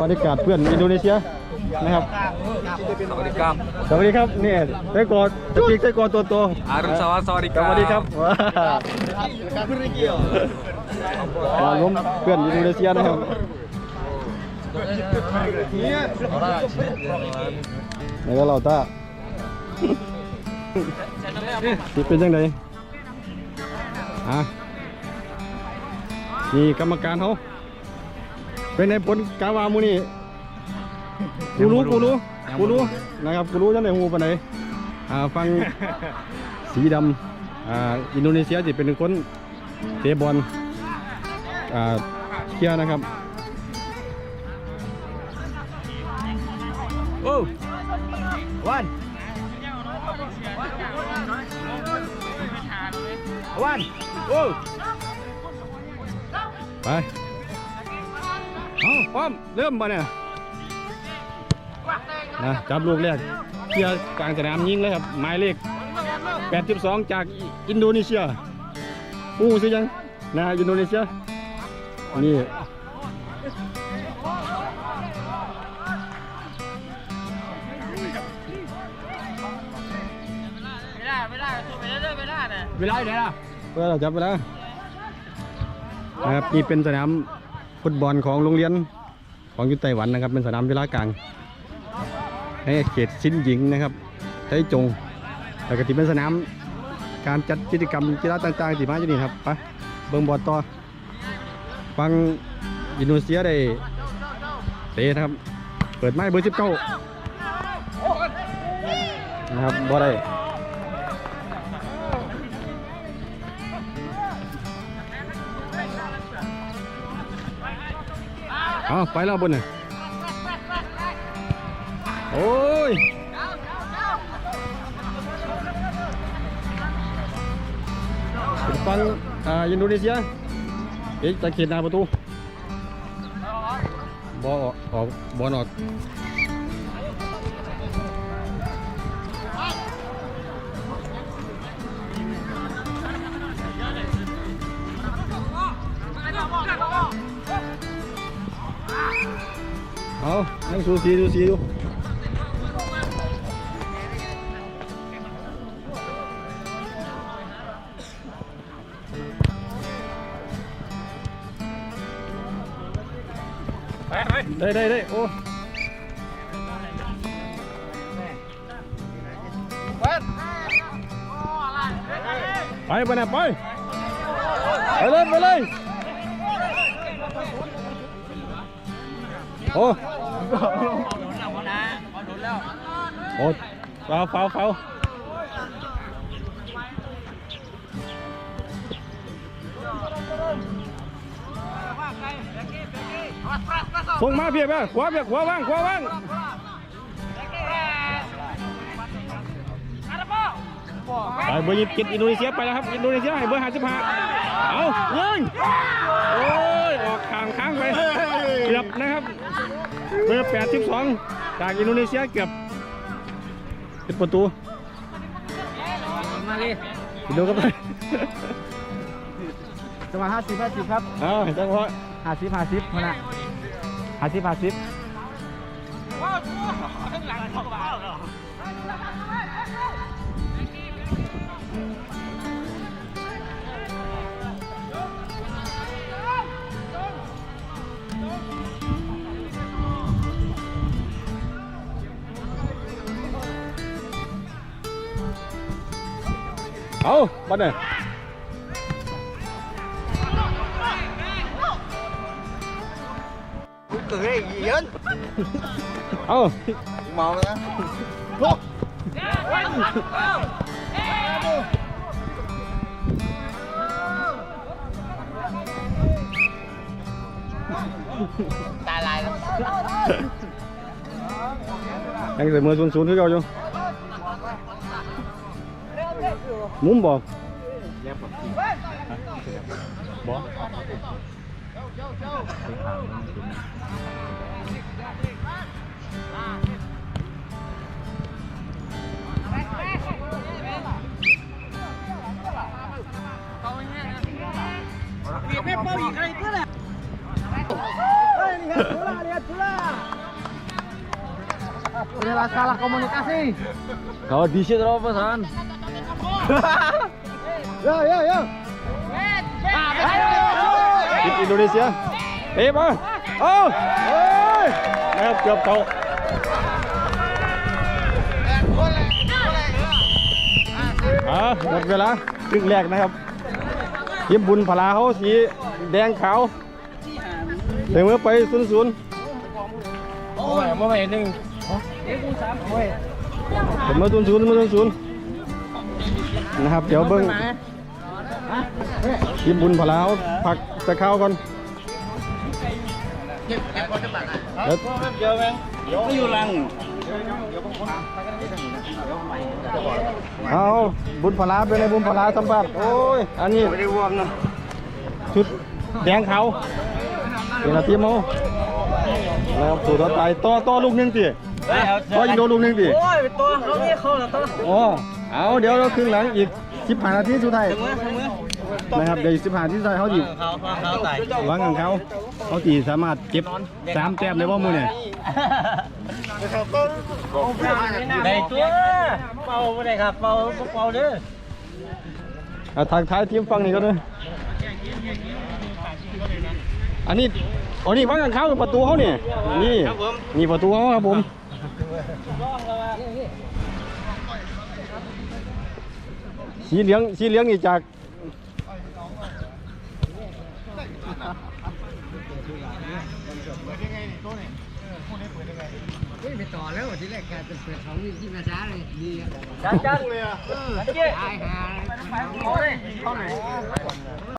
บรรยากาศเพื่อนอินโดนีเซียนะครับ Assalamualaikum. สวัสดีครับเนี่ยไส้กรอกสปีกไส้กรอกตัวโต Arun Sawar ส Sawadika. วัสดีครับว้ามาล้มเพื่อนอินโดนีเซียนะครับไหนก็เราตาสิเป็นยังไงอะ นี่กรรมการเขาเป็นในผลกาวามูนี่กูรู้กูรู้กูรู้นะครับกูรู้จังไหนหูปานไหนอ่าฟังสีดำอ่าอินโดนีเซียจะเป็นคนเตะบอลอ่าเคลียร์นะครับ Oh. One One โอ้ ไป เอาพร้อม เริ่มมาเนี่ยนะจับลูกแรกเคลียร์กลางสนามยิงเลยครับ หมายเลข 82 จากอินโดนีเซียอู้สิยังนะอินโดนีเซียนี่ไม่ได้ไม่ได้สู้ไปเรื่อยๆไม่ได้เนี่ยเวลาอยู่ไหนล่ะเพื่อเราจับไปแล้ว นะครับนี่เป็นสนามฟุตบอลของโรงเรียนของยุไต้หวันนะครับ เป็นสนามกีฬากลางในเขตซินหญิงนะครับไทจงแล้วก็ที่เป็นสนามการจัดกิจกรรมกีฬาต่างๆที่มาอยู่นี่ครับไปเบิ่งบอลต่อฟังอินโดนีเซียได้เตะนะครับ เปิดไม้เบอร์สิบเก้านะครับบอลได้ เอาไปแล้วบนน่ะโอ้ยเป็นฟังอ่าอินโดนีเซียเอ๊ะตะเขียนนาประตูบอลออกออกบอลออกังสูสีดูสีดูได้ได้ได้โอ้ไปไปนะไปไปเลยไปเลยโอ้ โอ้ฟาวฟาวฟาวส่งมาเพียบไปขวาเพียบขวาว่างขวาว่างไปเบอร์ยี่สิบเจ็ดอินโดนีเซียไปแล้วครับ อินโดนีเซียให้เบอร์ห้าสิบห้าเอายิง เบอร์แปดสิบสองจากอินโดนีเซียเกือบปิดประตูมาเลยดูกันไปจังหวะห้าสิบห้าสิบครับเอาจังหวะห้าสิบห้าสิบมาละห้าสิบห้าสิบเอาบัดเนี่ยเกิดอะไรเยินเอาเมาแล้วตายลายแล้วยังใส่มือศูนย์ศูน ย์คือเก่าอยู่มุมบอกบอกเ Inilah salah komunikasi. Kalau di sini apa san? Yo yo yo. ทีมอินโดนีเซียเอ๊ะมาเอาเอ้ยนะครับเกือบเขาอ่าหมดเวลาครึ่งแรกนะครับทีมบุญพลาเขาสีแดงขาวเสมอไปศูนย์ศูนย์โอ้ยมาไม่หนึ่งเสมอศูนย์ศูนย์เสมอศูนย์ศูนย์ นะครับ เดี๋ยวเบิ้งทีมบุญพลาเขาพักจะเข้าก่อนเดี๋ยวไม่อยู่ลังเอาบุญพลาเป็นไงบุญพลาสัมผัสโอ้ย อันนี้ไม่ได้วอร์มนะชุดแดงขาวเป็นอาทีมเอาแล้วสู่ต่อไปต่อต่อลูกหนึงสิต่อยิงโดนลูกหนึงสิโอ้ยเป็นตัวเขาเนี่ยเขาละตัวอ๋อ เอาเดี๋ยวเราครึ่งหลังอีก15นาทีสุดท้ายเมื่อเมื่อนะครับเดี๋ยวอีก15นาทีสุดท้ายเขาจีเขาเขาเขาตายหวังของเขาเขาจีสามารถเก็บสามแต้มได้บ่มือเนี่ยในตัวเป่าไม่ได้ครับเป่าเป่าเด้ออะทางท้ายทีมฟังนี่ก็ด้วยอันนี้อันนี้วังของเขาคือประตูเขาเนี่ยนี่นี่ประตูเขาครับผม สีเหลืองสีเหลืองนี่จากไปต่อแล้วที่แรกแกจะเปิดของนี่ที่มาช้าเลยดีอะจังจังเลยอะตายหาเขาเลยเขาเลย